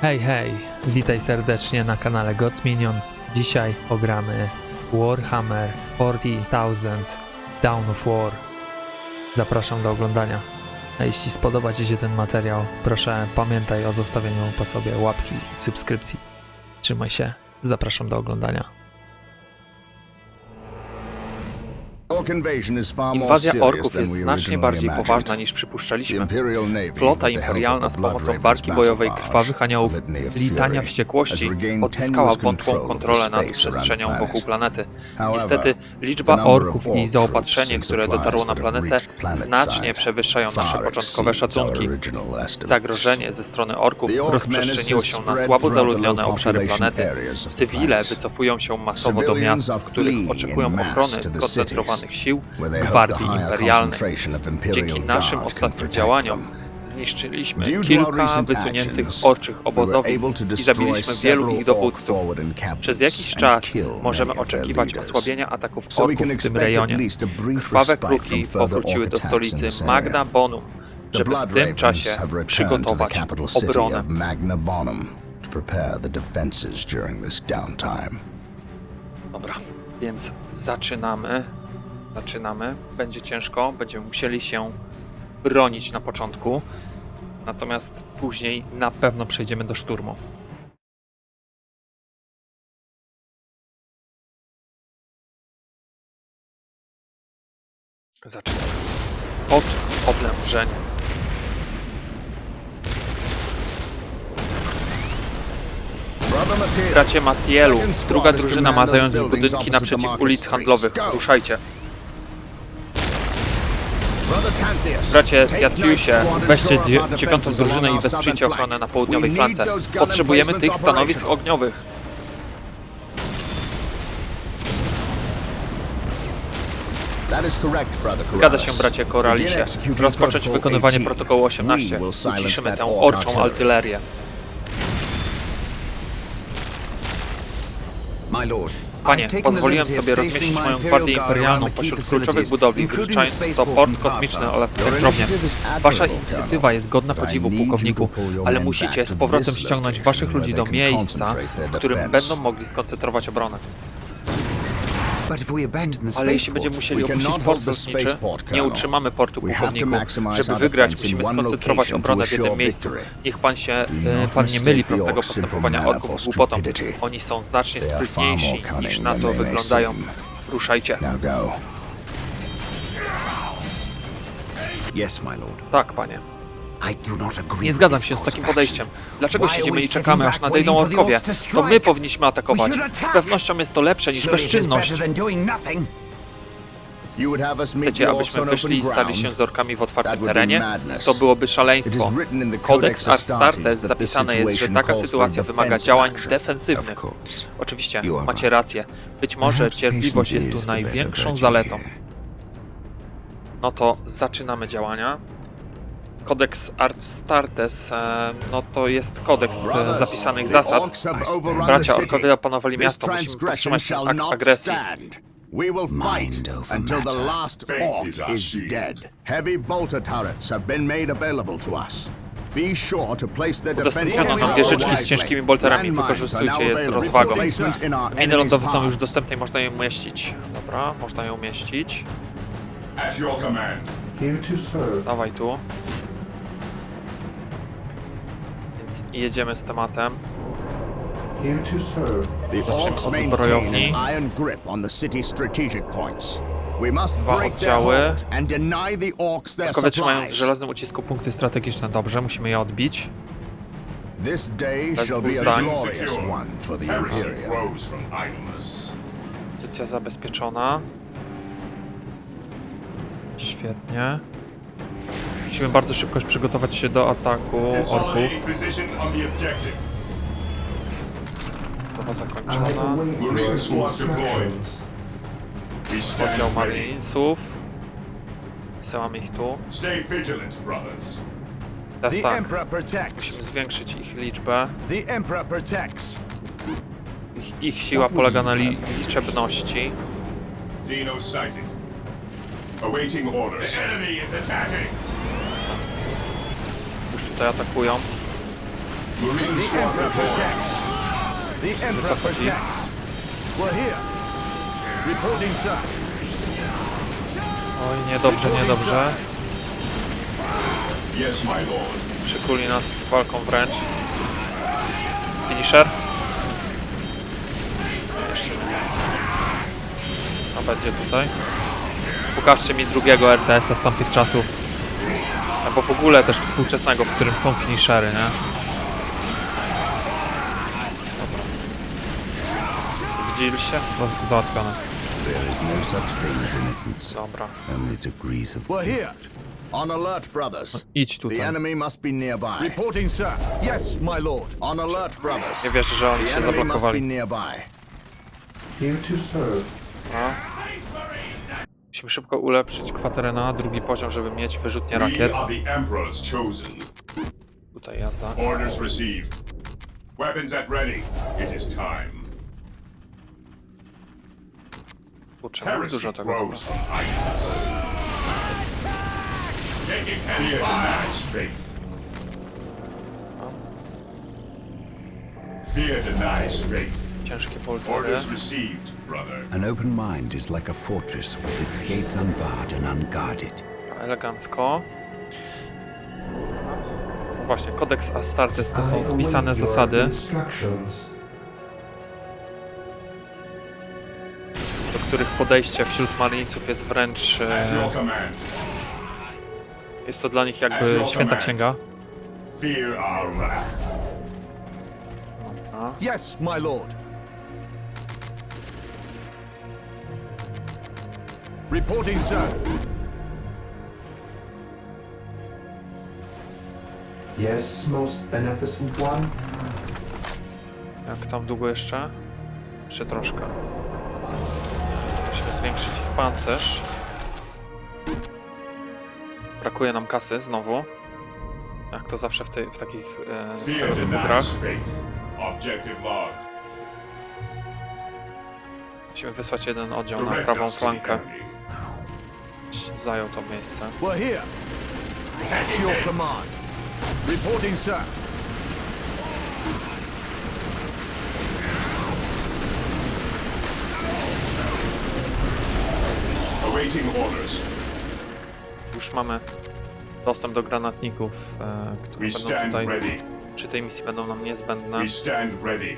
Hej, hej, witaj serdecznie na kanale Gods Minion. Dzisiaj pogramy Warhammer 40,000 Dawn of War. Zapraszam do oglądania. A jeśli spodoba Ci się ten materiał, proszę pamiętaj o zostawieniu po sobie łapki i subskrypcji. Trzymaj się, zapraszam do oglądania. Inwazja orków jest znacznie bardziej poważna niż przypuszczaliśmy. Flota imperialna z pomocą barki bojowej krwawych aniołów, litania wściekłości, odzyskała wątłą kontrolę nad przestrzenią wokół planety. Niestety, liczba orków i zaopatrzenie, które dotarło na planetę, znacznie przewyższają nasze początkowe szacunki. Zagrożenie ze strony orków rozprzestrzeniło się na słabo zaludnione obszary planety. Cywile wycofują się masowo do miast, w których oczekują ochrony skoncentrowanych sił Gwardii Imperialnej. Dzięki naszym ostatnim działaniom zniszczyliśmy kilka wysuniętych orczych obozowisk i zabiliśmy wielu ich dowódców. Przez jakiś czas możemy oczekiwać osłabienia ataków orków w tym rejonie. Krwawe kruki powróciły do stolicy Magna Bonum, żeby w tym czasie przygotować obronę. Dobra, więc zaczynamy. Zaczynamy. Będzie ciężko, będziemy musieli się bronić na początku. Natomiast później na pewno przejdziemy do szturmu. Zaczynamy. Od oblężenia. Bracie Matielu, druga drużyna ma zająć budynki naprzeciw ulic handlowych. Ruszajcie. Bracie Jatiusie, weźcie dzie- dziewiątą drużynę i wesprzyjcie ochronę na południowej flance. Potrzebujemy tych stanowisk ogniowych. Zgadza się, bracie Koralisie. Rozpocząć wykonywanie protokołu 18. Uciszymy tę orczą artylerię. Panie, pozwoliłem sobie rozmieścić moją gwardię imperialną pośród kluczowych budowli, wyliczając to port kosmiczny oraz elektrownię. Wasza inicjatywa jest godna podziwu, pułkowniku, ale musicie z powrotem ściągnąć waszych ludzi do miejsca, w którym będą mogli skoncentrować obronę. Ale jeśli będziemy musieli opuścić port lotniczy, nie utrzymamy portu, pułkowniku. Żeby wygrać, musimy skoncentrować obronę w jednym miejscu. Niech pan się, e, pan nie myli prostego postępowania orków z głupotą. Oni są znacznie sprytniejsi niż na to wyglądają. Ruszajcie. Tak, panie. Nie zgadzam się z takim podejściem. Dlaczego siedzimy i czekamy, aż nadejdą orkowie? To my powinniśmy atakować. Z pewnością jest to lepsze niż bezczynność. Chcecie, abyśmy wyszli i stali się z orkami w otwartym terenie? To byłoby szaleństwo. W Codex Astartes zapisane jest, że taka sytuacja wymaga działań defensywnych. Oczywiście, macie rację. Być może cierpliwość jest tu największą zaletą. No to zaczynamy działania. Kodeks Astartes, e, no to jest kodeks e, zapisanych zasad. Bracia orkowie opanowali miasto, musimy powstrzymać ten akt agresji. We will fight until the last orc is dead. Heavy bolter turrets have been made available to us. Be sure to place their Udostępniono nam wieżyczki z ciężkimi bolterami, wykorzystujcie je z rozwagą. Miny lądowe są już dostępne i można je umieścić. Dobra, można je umieścić. Dawaj tu. Więc jedziemy z tematem. Here to serve. The orcs maintain an iron grip on the city's strategic points. We must Dwa break their oddziały. hold and deny the orcs their trzymają w supplies. żelaznym ucisku punkty strategiczne. Dobrze, musimy je odbić. This day shall be a glorious Secure. one for the Imperium. grows from idleness. Pozycja zabezpieczona. Świetnie. Musimy bardzo szybko przygotować się do ataku orków. Budowa zakończona. Oddział. Marinesów. Wysyłamy ich tu. Teraz tak, musimy zwiększyć ich liczbę. Ich, ich siła polega na li liczebności. Awaiting orders. The enemy is attacking. The Emperor Wycofać ich. Oj, niedobrze, niedobrze. Przykuli nas walką wręcz. Finisher. A będzie tutaj. Pokażcie mi drugiego RTS-a z tamtych czasów. Albo w ogóle też współczesnego, w którym są finishery, nie? Dobra. Widzieliście? Roz- Załatwione. There is no such thing as innocence, Dobra. only degrees of We're here. On alert, brothers. Idź The tutaj. enemy must be nearby. Reporting, sir. Yes, my lord. On alert, brothers. Nie wierzę, że oni The się enemy must be zablokowali. nearby. Here to serve. Musimy szybko ulepszyć kwaterę na drugi poziom, żeby mieć wyrzutnie We rakiet. Tutaj jazda. Orders received. Weapons at ready. It is time. Kurczę, mamy Heresy dużo tego. Ciężkie poltery. Orders received, brother. An open mind is like a fortress with its gates unbarred and unguarded. Elegancko. Właśnie, kodeks Astartes to są spisane zasady, do których podejście wśród marinesów jest wręcz... E, jest to dla nich jakby święta księga. Yes, my lord. Reporting, sir. Yes, most beneficent one. Jak tam długo jeszcze? Jeszcze troszkę. Musimy zwiększyć ich pancerz. Brakuje nam kasy znowu. Jak to zawsze w, tej, w takich e, tego typu grach. Musimy wysłać jeden oddział na prawą flankę. Zajął to miejsce. We're here. At your command. Reporting, sir. Awaiting orders. Już mamy dostęp do granatników, e, które We będą stand tutaj ready. przy tej misji będą nam niezbędne. We stand ready.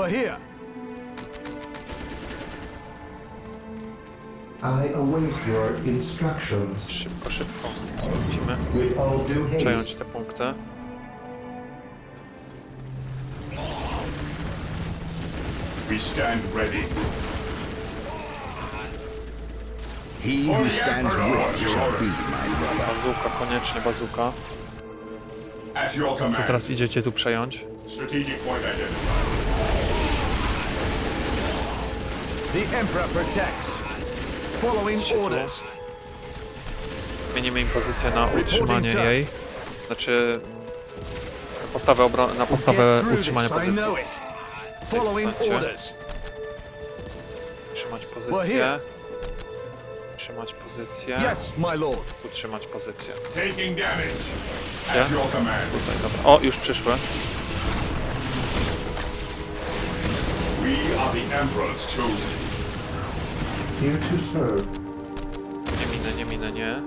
We're here. I await your instructions. Szybko, szybko. Musimy With all due haste. przejąć te punkty. We stand ready. He who stands with shall be my brother. Bazuka, koniecznie bazuka. At your To command. teraz idziecie tu przejąć. Strategic point identified. The Emperor protects. Following orders. Zmienimy im pozycję na utrzymanie jej. Znaczy postawę obro- na postawę utrzymania pozycji. know it. Following Stańcie. orders. Utrzymać pozycję. Utrzymać pozycję. Yes, my lord. Utrzymać pozycję. Taking damage. Yeah. At your command. Tutaj, dobra. O, już przyszły. We are the Emperor's chosen. Here to serve. Nie minę, nie minę, nie.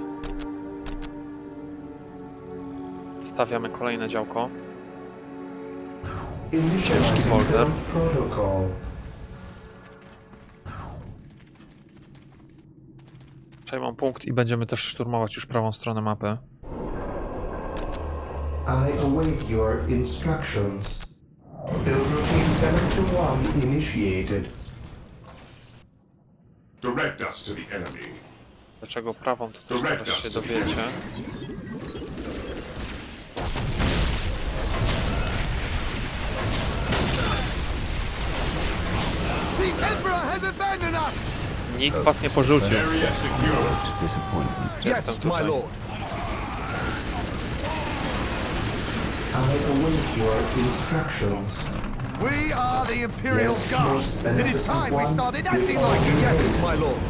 Stawiamy kolejne działko. Initializing folder. protocol. Punkt i będziemy też szturmować już prawą stronę mapy. I await your instructions. Build routine 7 to 1 initiated. Direct us to the enemy. Dlaczego prawą, to też zaraz się dowiecie. Nikt was nie porzucił. Jestem my tutaj. lord. I await your instructions. We are the Imperial Yes, Guard. It is time we started acting like it. Yes, my lord.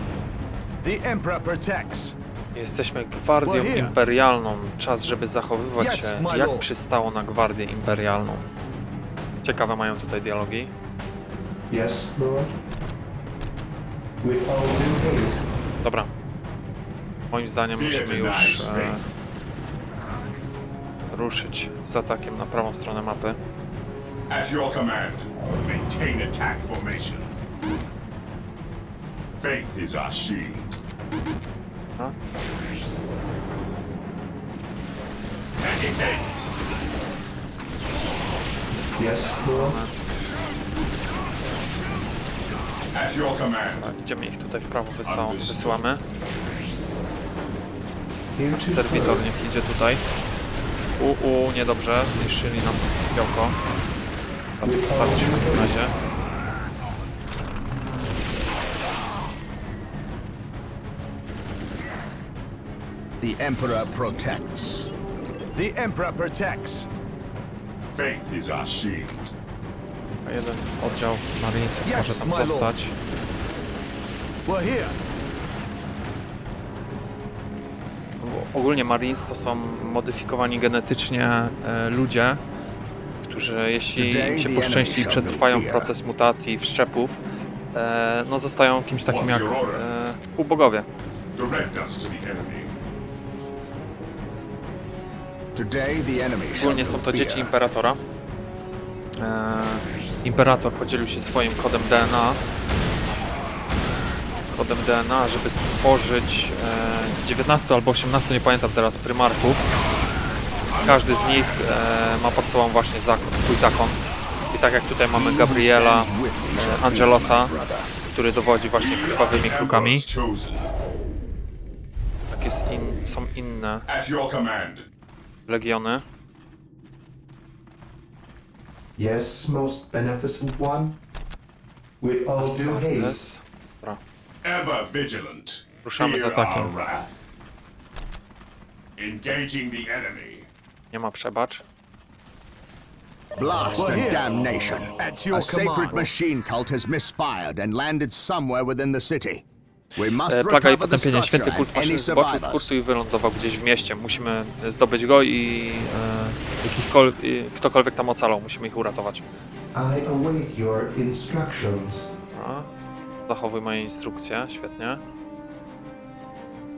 The Emperor protects. Jesteśmy gwardią imperialną. Czas, żeby zachowywać Yes, się my jak lord. przystało na gwardię imperialną. Ciekawe mają tutaj dialogi. Yes, Lord. With all. Dobra. Moim zdaniem musimy już e, ruszyć z atakiem na prawą stronę mapy. At your command, maintain attack formation. Faith is our shield. A? Taking gates. Yes, Lord. At your command. A, Idziemy ich tutaj w prawo wysyła, wysyłamy. Here Nasz to serwitor niech idzie tutaj. U, u, niedobrze. Zniszczyli nam białko. Trzeba to postawić w takim razie. The Emperor protects. The Emperor protects. Faith is our shield. A jeden oddział Marinesów Yes, może tam my lord. zostać. We're here. Bo Ogólnie Marines to są modyfikowani genetycznie e, ludzie, którzy jeśli im się poszczęści i przetrwają proces mutacji, wszczepów, e, no zostają kimś takim jak e, shall Ogólnie są to dzieci. Imperatora. E, Imperator podzielił się swoim kodem DNA. Kodem DNA, żeby stworzyć e, 19 albo 18, nie pamiętam teraz, prymarków. Każdy z nich e, ma pod sobą właśnie zakon, swój zakon. I tak jak tutaj mamy Gabriela, e, Angelosa, który dowodzi właśnie krwawymi krukami. Tak jest in, są inne legiony. Yes, most beneficent one. With all due haste. Ever vigilant. Ruszamy z atakiem. Engaging the enemy. Nie ma przebacz. Blast and damnation. A sacred machine cult has misfired and landed somewhere within the city. We must E, Plaga i recover the potępienie. Święty kult maszyny zboczył z kursu i wylądował gdzieś w mieście. Musimy zdobyć go i e, i ktokolwiek tam ocalał, musimy ich uratować. I await your instructions. Dobra. Zachowuj moje instrukcje, świetnie.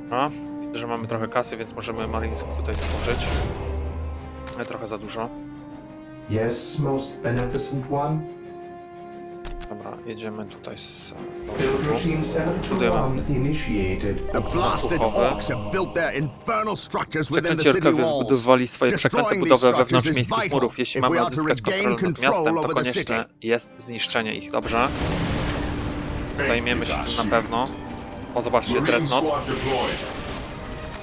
Dobra. Widzę, że mamy trochę kasy, więc możemy marinesów tutaj stworzyć. Ale trochę za dużo. Yes, most beneficent one. Dobra, jedziemy tutaj z... Build routine 7 to Budujemy. 1 initiated. The blasted orcs have built their infernal structures within the city walls. wybudowali swoje przeklęte budowy wewnątrz miejskich murów. Jeśli mamy odzyskać kontrolę nad miastem, to konieczne jest zniszczenie ich, dobrze? Zajmiemy się tym na pewno. O, zobaczcie, Dreadnought.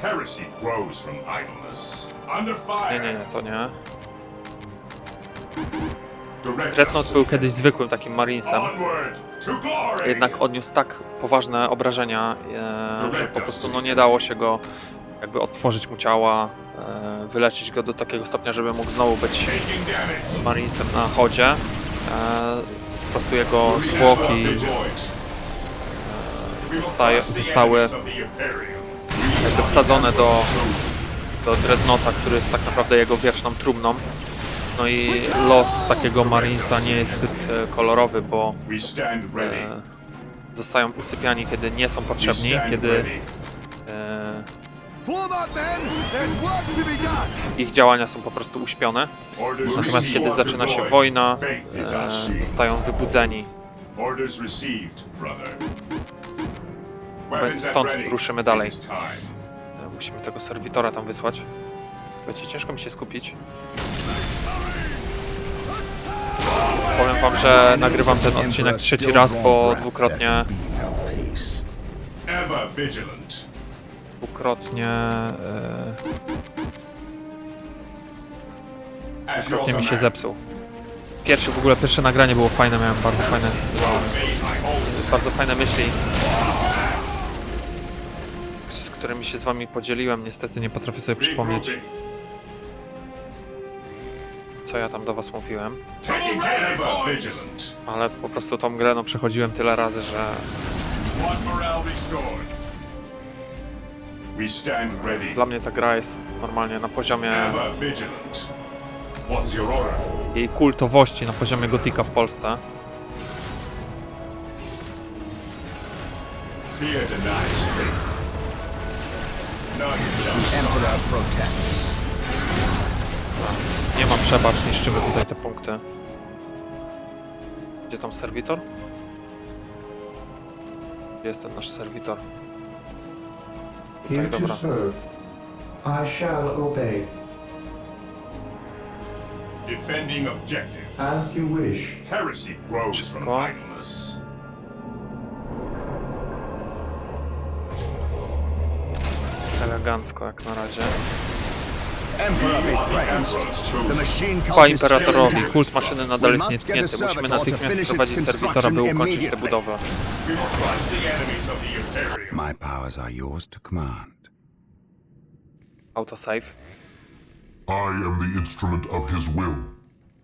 Heresy grows from idleness. Nie, nie, nie, to nie. Dreadnought był kiedyś zwykłym takim marinesem. Jednak odniósł tak poważne obrażenia, e, że po prostu no, nie dało się go jakby odtworzyć mu ciała, e, wyleczyć go do takiego stopnia, żeby mógł znowu być marinesem na chodzie. E, po prostu jego zwłoki zostaje, zostały jakby wsadzone do, do Dreadnoughta, który jest tak naprawdę jego wieczną trumną. No i los takiego marinesa nie jest zbyt e, kolorowy, bo e, zostają usypiani, kiedy nie są potrzebni, kiedy e, ich działania są po prostu uśpione. Natomiast kiedy zaczyna się wojna, e, zostają wybudzeni. Stąd ruszymy dalej. Musimy tego serwitora tam wysłać. Będzie ciężko mi się skupić. Powiem wam, że nagrywam ten odcinek trzeci raz, bo dwukrotnie, dwukrotnie, e, dwukrotnie mi się zepsuł. Pierwsze w ogóle, pierwsze nagranie było fajne, miałem bardzo fajne, bardzo fajne myśli, którymi się z wami podzieliłem. Niestety nie potrafię sobie przypomnieć, co ja tam do was mówiłem, ale po prostu tą grę no, przechodziłem tyle razy, że dla mnie ta gra jest normalnie na poziomie jej kultowości, na poziomie Gotika w Polsce. Fear denies Nie ma przebacz, niszczymy tutaj te punkty. Gdzie tam serwitor? Gdzie jest ten nasz serwitor? Here Okay, to dobra. serve. I shall obey, defending objective. as you wish. Heresy grows from Szybko. idleness. Elegancko jak na razie. Still Imperatorowi, kult maszyny nadal jest nietknięty. Musimy natychmiast wprowadzić serwitora, by ukończyć tę budowę. My powers are yours to command. Autosave. I am the instrument of his will.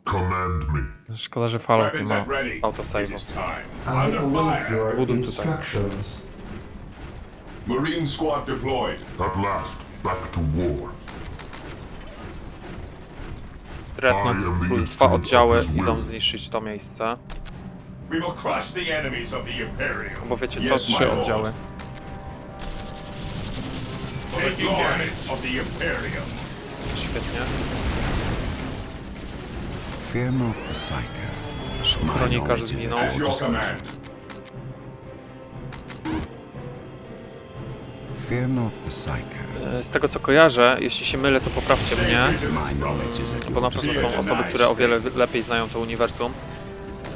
Command me. Szkoda, że Fallout nie ma at ready. It Marine squad deployed. At last, back to war. Dreadnought plus dwa oddziały idą zniszczyć to miejsce. We will crush the enemies of the Imperium. Bo wiecie co? Yes, my Trzy lord. oddziały. Taking damage of the Imperium. Świetnie. Fear not the Psyker. Kronikarz zginął. Z tego co kojarzę, jeśli się mylę, to poprawcie mnie, bo na pewno są osoby, które o wiele lepiej znają to uniwersum.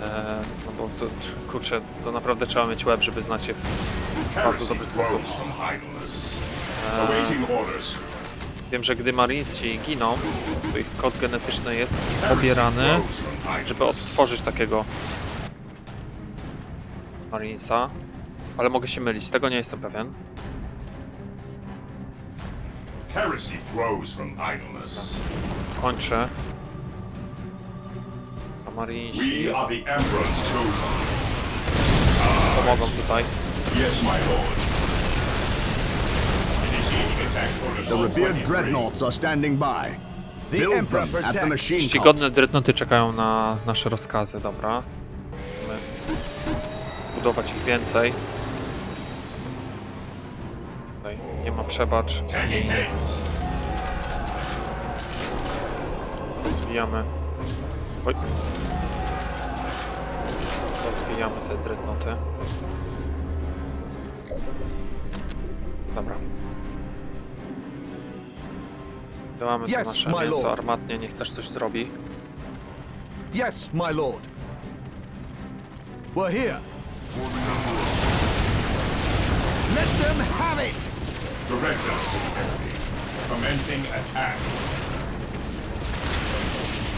E, no bo to, kurczę, to naprawdę trzeba mieć łeb, żeby znać je w bardzo dobry sposób. orders. Wiem, że gdy Marinesi giną, to ich kod genetyczny jest pobierany, żeby odtworzyć takiego Marinesa. Ale mogę się mylić, tego nie jestem pewien. Heresy grows from idleness. Kończę. We are the Emperor's chosen. pomogą tutaj. Yes, my lord. Initiating attack orders. The revered dreadnoughts are standing by. Build them at the machine cult. Czcigodne dreadnoty czekają na nasze rozkazy, dobra. Musimy budować ich więcej. Nie ma przebacz. Rozwijamy. Oj. Rozwijamy te dreadnoty. Dobra. Działamy to Yes, nasze mięso armatnie, niech też coś zrobi. Yes, my lord. We're here. Let them have it! Direct us to the enemy. Commencing attack.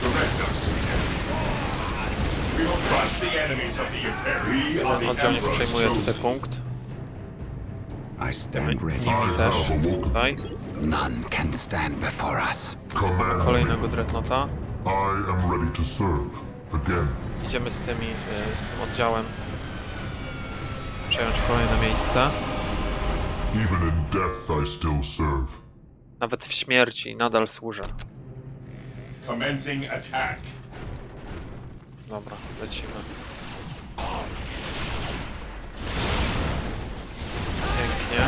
Direct us to the enemy. We will crush the enemies of the Imperium. We are Ten the oddział niech Emperor's przejmuje tutaj chosen. punkt. I stand ready. Też tutaj. None can stand before us. Command. Kolejnego dreadnoughta. I am ready to serve. Again. Idziemy z tymi, e, z tym oddziałem. Przejąć kolejne miejsce. Even in death, I still serve. Nawet w śmierci nadal służę. Commencing attack. Dobra, lecimy. Pięknie.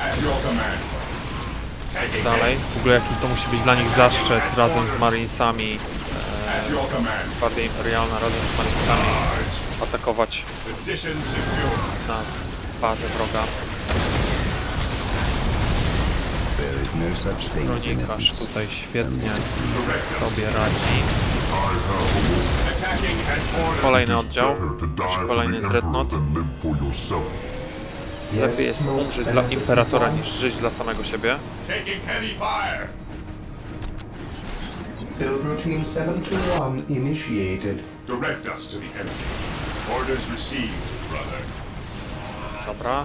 At your command. Taking Dalej. W ogóle jaki to musi być dla nich zaszczyt razem z Marinesami. Gwardia Imperialna razem z Marinesami atakować Position secure. na bazę wroga. Kronikarz tutaj świetnie sobie radzi. Kolejny oddział. kolejny dreadnought. Lepiej jest umrzeć dla Imperatora niż żyć dla samego siebie. Build routine 721 initiated. Direct us to the enemy. Orders received, brother. Dobra,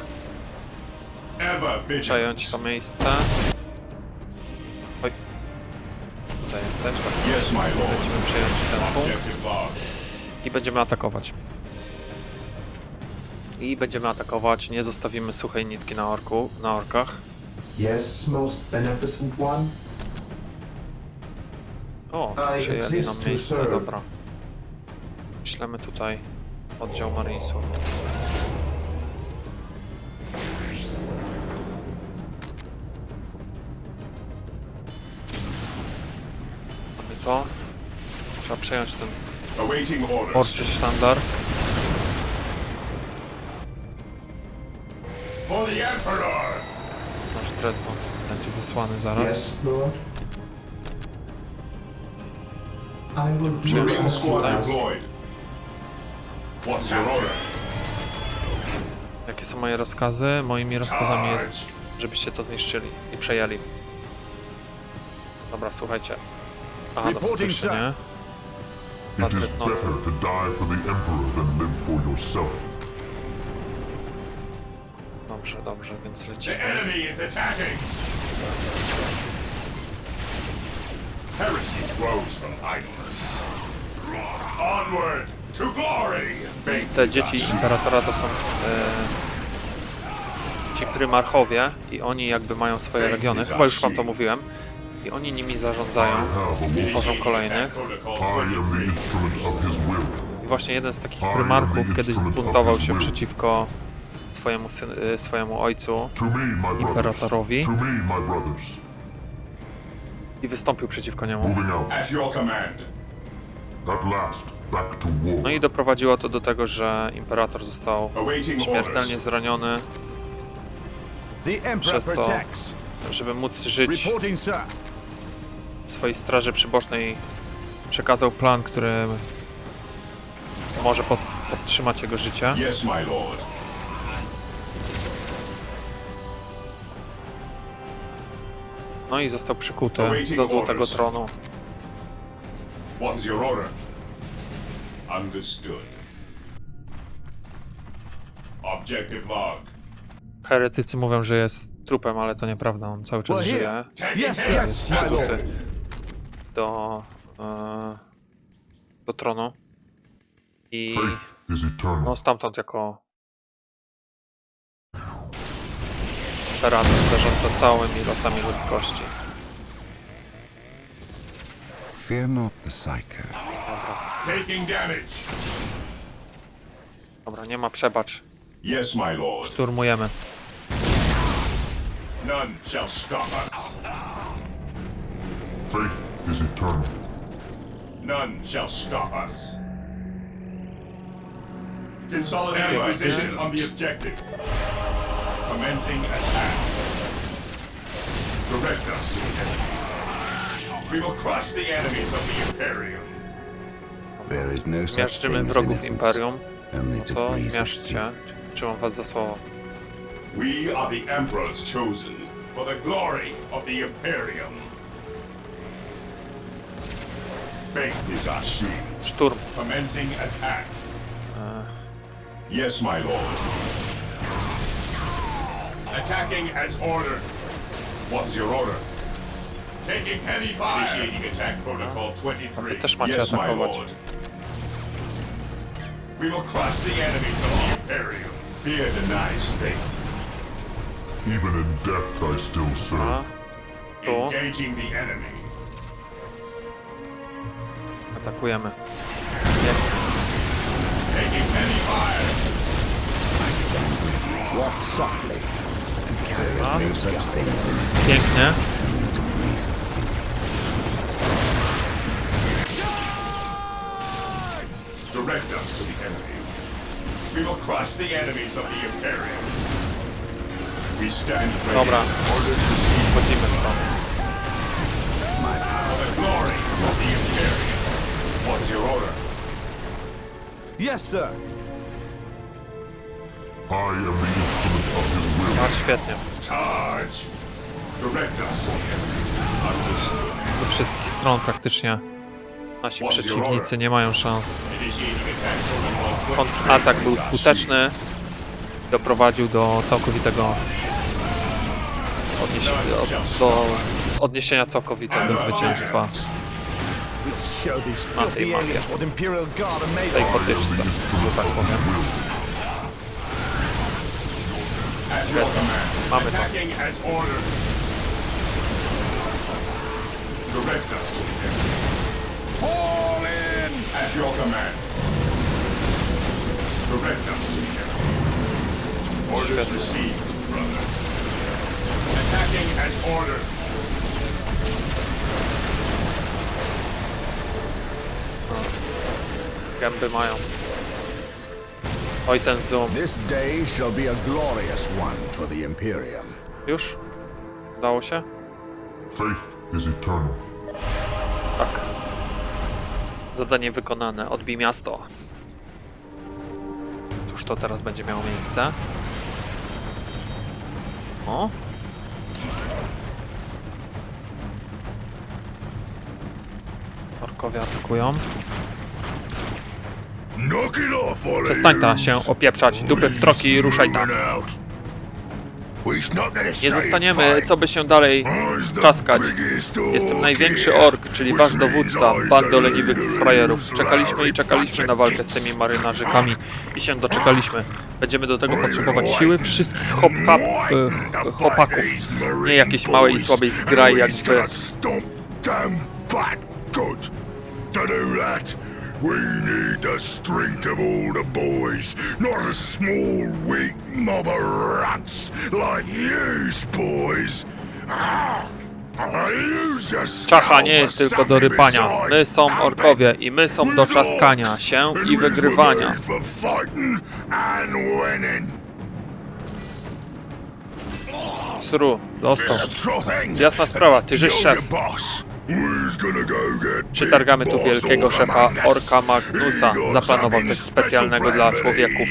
przejąć to miejsce. Oj. Tutaj jest jesteś. Yes, my lord. Lecimy przejąć ten punkt i będziemy atakować. I będziemy atakować, nie zostawimy suchej nitki na orku, na orkach. Yes, most beneficent one. O, przejęli nam miejsce, dobra. Ślemy tutaj oddział Marinesów. To. Trzeba przejąć ten orczy sztandar. Nasz dreadnought będzie wysłany zaraz. Order? Jakie są moje rozkazy? Moimi rozkazami jest, żebyście to zniszczyli i przejęli. Dobra, słuchajcie. Aha, jeszcze sir. nie. It is Dreadnought. better to die for the Emperor than live for yourself. Dobrze, dobrze, więc The lecimy. enemy is attacking! Heresy grows from idleness. Onward to glory! Te dzieci. Imperatora to są e, ci prymarchowie i oni jakby mają swoje legiony. Chyba już wam to mówiłem. I oni nimi zarządzają i tworzą kolejnych. I am the 23. instrument of his will. I właśnie jeden z takich prymarchów kiedyś zbuntował się przeciwko swojemu, syn, e, swojemu ojcu. Imperatorowi. I wystąpił przeciwko niemu. No i doprowadziło to do tego, że Imperator został śmiertelnie zraniony. Przez co-. Żeby móc żyć swojej straży przybocznej, przekazał plan, który może pod, podtrzymać jego życie. Yes, my lord. No i został przykuty do Złotego Tronu. What's your order? Understood. Objective log. Heretycy mówią, że jest trupem, ale to nieprawda, on cały czas Well, żyje. Yes, yes, my lord. Do, e, do tronu. I no stamtąd jako imperator zarządza całymi losami ludzkości. Fear not the Psycho. Taking damage. Dobra, nie ma przebacz. Yes, my lord. Szturmujemy. None shall stop us. Faith is eternal. None shall stop us. Consolidating position on the objective. Commencing attack. Direct us to the enemy. We will crush the enemies of the Imperium. There is no such Zmiażdżymy thing as wrogów innocence, Imperium. only To degrees of zmiażdżcie. guilt. Trzymam was za słowo. We are the Emperor's chosen for the glory of the Imperium. Faith is our shield. Szturm. Commencing attack. Yes, my lord. Attacking as ordered. What's your order? Taking heavy fire. Initiating attack protocol ah. 23. Wy też macie yes, my lord. We will crush the enemies of the Imperium. Fear denies faith. Even in death I still serve. Engaging the enemy. As innocence, Pięknie. Direct us to the enemy. We will crush the enemies of the Imperium. We stand ready. Dobra. Wchodzimy w to. for the glory of the Imperium. What's your order? Yes, sir. I am the instrument of his will. Świetnie. Charge! Direct us to. Understood. Ze wszystkich stron praktycznie nasi przeciwnicy nie mają szans. Initiating attack protocol 23. Kontratak był skuteczny. Doprowadził do całkowitego odnieś do, do odniesienia całkowitego zwycięstwa We'll show these Na tej filthy aliens what Imperial Guard are made tej of. potyczce, że tak powiem. At your command. Mamy to. Attacking as ordered. Direct us to the enemy. Fall in! At your command. Direct us to the enemy. Orders received, brother. Attacking as ordered. Gęby mają. Oj, ten zoom. This day shall be a glorious one for the Imperium. Już? Udało się? Faith is eternal. Tak. Zadanie wykonane. Odbij miasto. Cóż to teraz będzie miało miejsce? O. Orkowie atakują. Przestań ta się opieprzać. Dupy w troki i ruszaj tam. Nie zostaniemy, co by się dalej czaskać. Jestem największy ork, czyli wasz dowódca, bando leniwych frajerów. Czekaliśmy i czekaliśmy na walkę z tymi marynarzykami i się doczekaliśmy. Będziemy do tego potrzebować siły wszystkich hop e, chłopaków. Nie jakiejś małej i słabej zgrai jak wy. We need the strength of all the boys, not a small, weak mob of rats like you, boys. Ah, Czacha nie jest tylko do rypania. My są orkowie i my są do czaskania się i wygrywania. Sru, dostał. Jasna sprawa, ty żeś szef. Przytargamy tu wielkiego szefa? Orka Magnusa. Zaplanował coś specjalnego dla człowieków.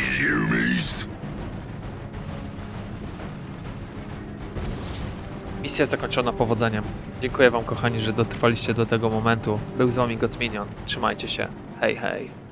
Misja zakończona powodzeniem. Dziękuję wam kochani, że dotrwaliście do tego momentu. Był z wami Gocminion. Trzymajcie się. Hej, hej.